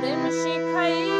プレムシ会。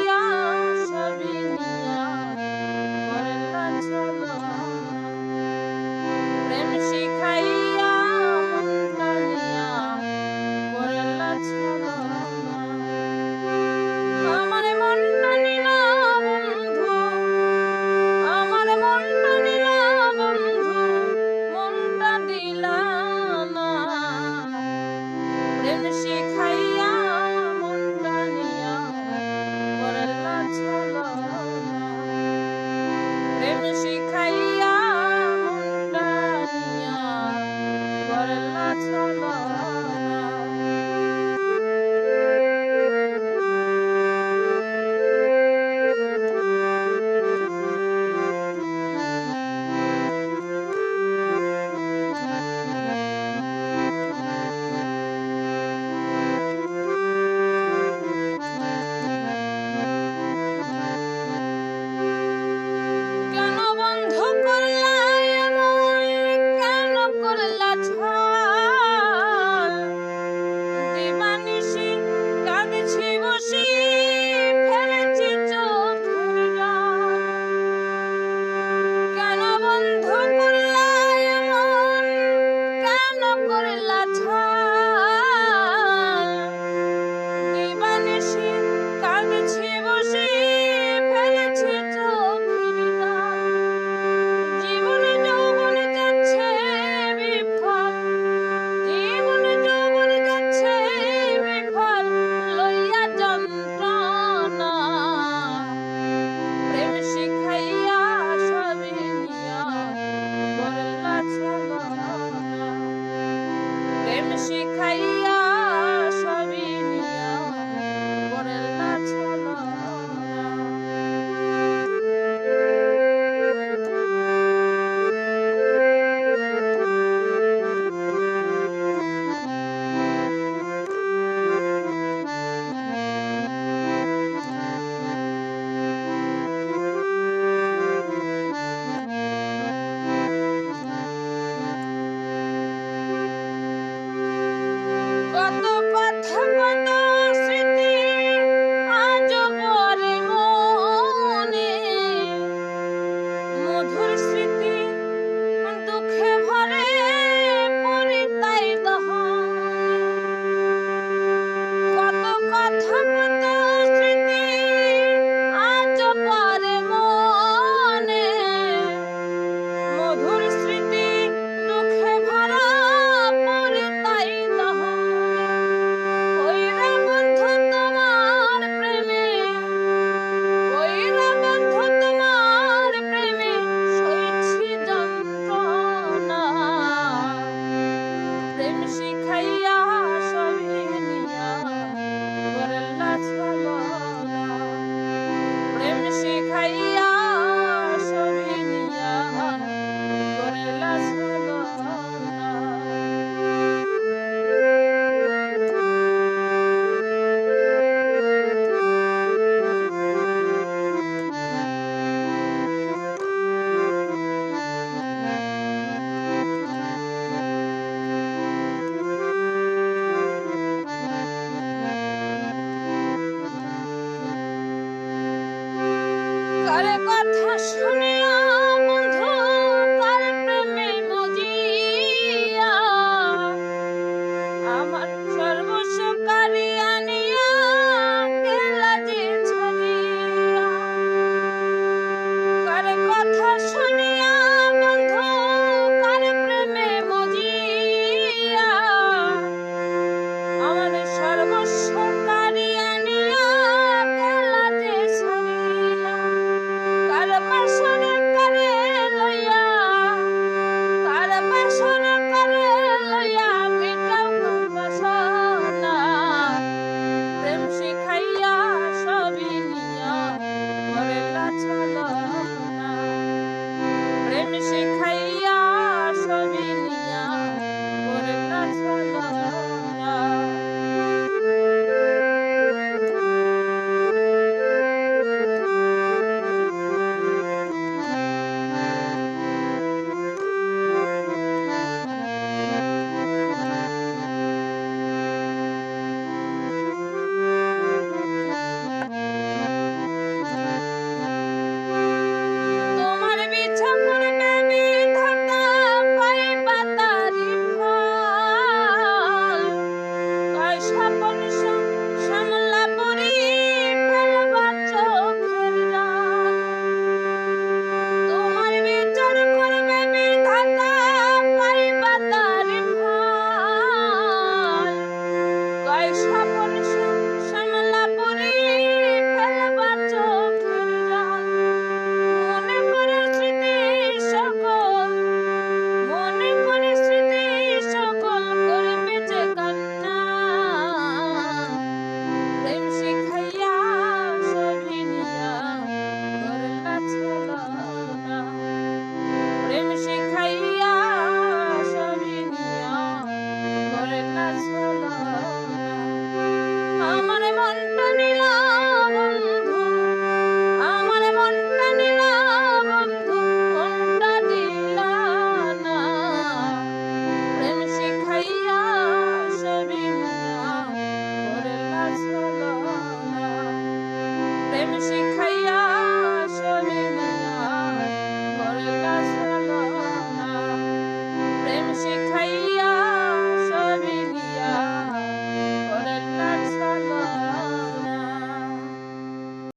শিখাইয়া প্রেম তার কথা শুনিয়া বন্ধু, তার প্রেমে বুঝিয়া আমার সর্বস্ব কারিয়া নিয়া গেলা যে ছাড়িয়া। তার কথা শুনিয়া বন্ধু, তার প্রেমে বুঝিয়া আমার সর্বস্ব